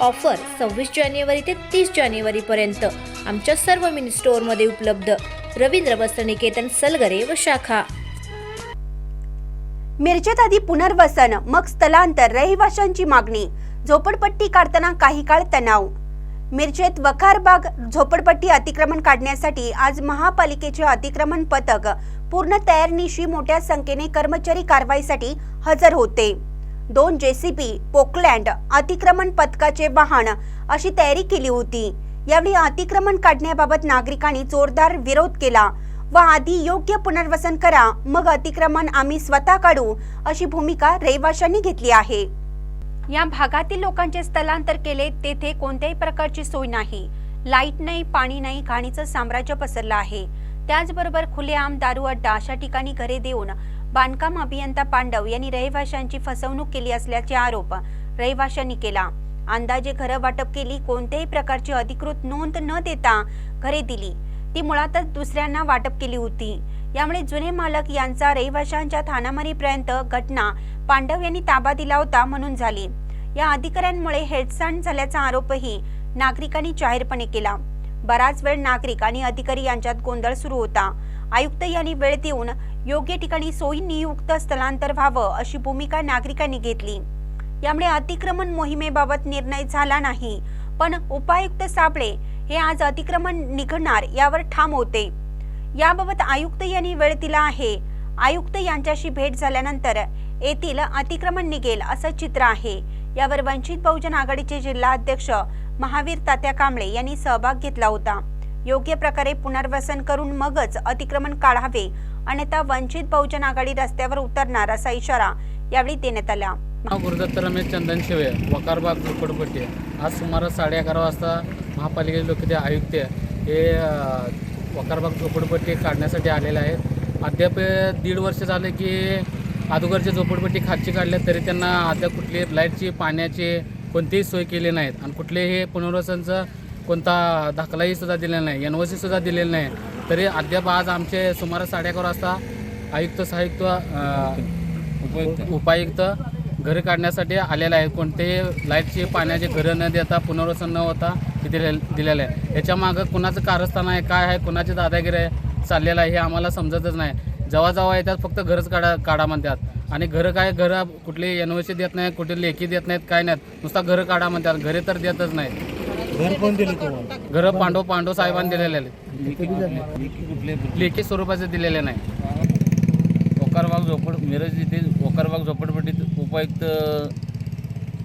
Offer सव्वीस जानेवारी ते तीस जानेवारीपर्यंत आमच्या सर्व मिनी स्टोअरमध्ये उपलब्ध. रवींद्र वस्त्रनिकेतन सलगरे व शाखा. मिरजेत आधी पुनर्वसन मग स्थलांतर रहिवाशांची मागणी झोपडपट्टी काढताना काही काळ तणाव. मिरजेत वखारबाग झोपडपट्टी अतिक्रमण काढण्यासाठी आज महापालिकेचे अतिक्रमण पथक पूर्ण तयारीनिशी मोठ्या संख्येने कर्मचारी कारवाईसाठी हजर होते. दोन जेसीबी पोकलँड अतिक्रमण पथकाचे वाहन अशी तयारी केली होती. यावेळी अतिक्रमण काढण्याबाबत नागरिकांनी जोरदार विरोध केला व आधी योग्य पुनर्वसन करा मग अतिक्रमण आम्ही स्वतः काढू अशी भूमिका रहिवाशांनी घेतली आहे. या भागातील लोकांचे स्थलांतर केले तेथे कोणत्याही प्रकारची सोय नाही. लाइट नाही पाणी नाही घाणीचं साम्राज्य पसरलं आहे. त्याचबरोबर खुलेआम दारू अड्डा अशा ठिकाणी घरे देऊन बांधकाम अभियंता पांडव यांनी रहिवाशांची फसवणूक केली असल्याचे आरोप रहिवाशांनी केला. अंदाजे घरं वाटप केली कोणत्याही प्रकारची अधिकृत नोंद न देता घरे दिली. ती मुळातच दुसऱ्यांना वाटप केली होती. यामुळे जुने मालक यांचा रहिवाशांच्या थानामारीपर्यंत घटना पांडव यांनी ताबा दिला होता म्हणून झाली. या अधिकाऱ्यांमुळे हेळसांड झाल्याचा आरोपही नागरिकांनी जाहीरपणे केला. बराच वेळ नागरिक आणि अधिकारी यांच्यात गोंधळ सुरू होता. आयुक्त यांनी वेळ देऊन योग्य ठिकाणी सोयी नियुक्त स्थलांतर व्हावं अशी भूमिका नागरिकांनी घेतली. यामुळे अतिक्रमण मोहिमेबाबत निर्णय झाला नाही. पण उपायुक्त साबळे हे आज अतिक्रमण निघणार यावर ठाम होते. याबाबत आयुक्त यांनी वेळ दिला आहे. आयुक्त यांच्याशी भेट झाल्यानंतर येथील अतिक्रमण निघेल असं चित्र आहे. यावर वंचित बहुजन आघाडीचे जिल्हा अध्यक्ष महावीर तात्या कांबळे यांनी सहभाग घेतला होता. योग्य प्रकारे पुनर्वसन करून मगच अतिक्रमण काढावे अन्यथा वंचित बहुजन आघाडी रस्त्यावर उतरणार असा इशारा यावेळी देण्यात आला. गुरुदत्त रमेश चंदन शिवे वकारबाग झोपडपट्टी आज सुमारे साडे अकरा वाजता महापालिकेचे लोक ते आयुक्त हे वकारबाग झोपडपट्टी काढण्यासाठी आलेले आहेत. अद्याप दीड वर्ष झाले की अगोदरची झोपडपट्टी खालची काढल्या तरी त्यांना अद्याप कुठली लाईटची पाण्याची कोणतीही सोय केली नाहीत आणि कुठलेही पुनर्वसनचं कोणता दाखलाही सुद्धा दिलेला नाही एन ओ सी सुद्धा दिलेलं नाही. तरी अद्याप आज आमचे सुमारे साडे अकरा वाजता आयुक्त सहायुक्त उपायुक्त. घरं काढण्यासाठी आलेले आहेत. कोणतेही लाईटची पाण्याची घरं न देता पुनर्वसन न होता ते दिले दिलेलं आहे याच्या मागं कुणाचं कारस्थान आहे काय आहे कुणाची दादागिरी आहे चाललेलं आहे हे आम्हाला समजतच नाही. जेव्हा जेव्हा येतात फक्त घरच काढा काढा म्हणतात. आणि घरं काय घरं कुठली एन देत नाहीत कुठे लेखी देत नाहीत काय नाहीत. नुसता घरं काढा म्हणतात घरे तर देतच नाहीत. घर कोण दिलं तुम्हाला? घरं पांडव पांडव साहेबांनी दिलेले आहेत. लेखी स्वरूपाचे दिलेले नाही. ओकारबाग झोपड मिरज येथे ओकारबाग झोपडपट्टीत उपायुक्त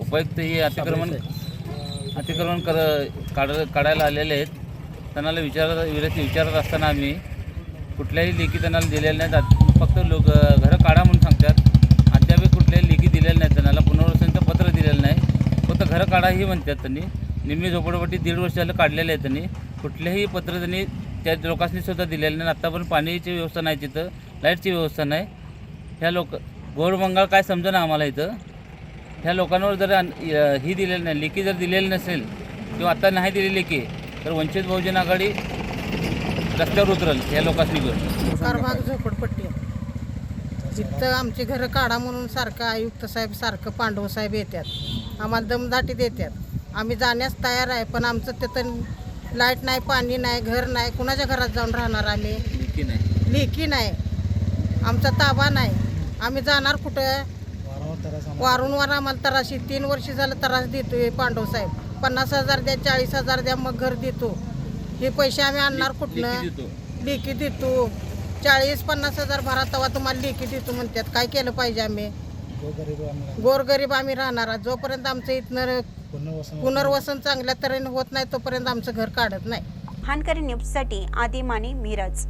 उपायुक्त हे अतिक्रमण अतिक्रमण कर काढ काढायला आलेले आहेत. त्यांना विचारत विरत विचारत असताना आम्ही कुठल्याही लेखी त्यांना दिलेल्या नाहीत. फक्त लोक घरं काढा म्हणून सांगतात. नाही त्यांना. पुनर्वसनचं पत्र दिलेलं नाही. फक्त घरं काढाही म्हणतात त्यांनी. निम्मी झोपडपट्टी दीड वर्ष झालं काढलेले आहे त्यांनी. कुठल्याही पत्र त्यांनी त्या लोकांनी सुद्धा दिलेलं नाही. आत्ता पण पाण्याची व्यवस्था नाही तिथं. लाईटची व्यवस्था नाही. ह्या लोक गोरमंगळ काय समजा आम्हाला इथं? ह्या लोकांवर जर ही दिलेली नाही लेखी जर दिलेली नसेल किंवा आत्ता नाही दिली लेखी तर वंचित बहुजन आघाडी रस्त्यावर उतरल ह्या लोकांनी घेऊन झोपडपट्टी. तिथं आमची घरं काढा म्हणून सारखं आयुक्त साहेब सारखं पांडव साहेब येतात आम्हाला दमदाटी देतात आम्ही जाण्यास तयार आहे पण आमचं तिथं लाइट नाही पाणी नाही घर नाही कुणाच्या घरात जाऊन राहणार आम्ही? लेखी नाही. आमचा ताबा नाही. आम्ही जाणार कुठं? वारंवार आम्हाला. वारंवार आम्हाला त्रास तीन वर्ष झालं त्रास देतोय पांडव साहेब. पन्नास हजार द्या चाळीस हजार द्या मग घर देतो. हे पैसे आम्ही आणणार कुठनं? देतो. लेखी देतो. चाळीस पन्नास हजार भरा तेव्हा तुम्हाला लेखी देतो म्हणतात. काय केलं पाहिजे आम्ही? गोरगरीब आम्ही राहणार. आहे. जोपर्यंत आमचं इथनं पुनर्वसन पुनर्वसन चांगल्या तऱ्हेने होत नाही तोपर्यंत आमचं घर काढत नाही. हानकरी न्यूजसाठी आदिमाने मिरज.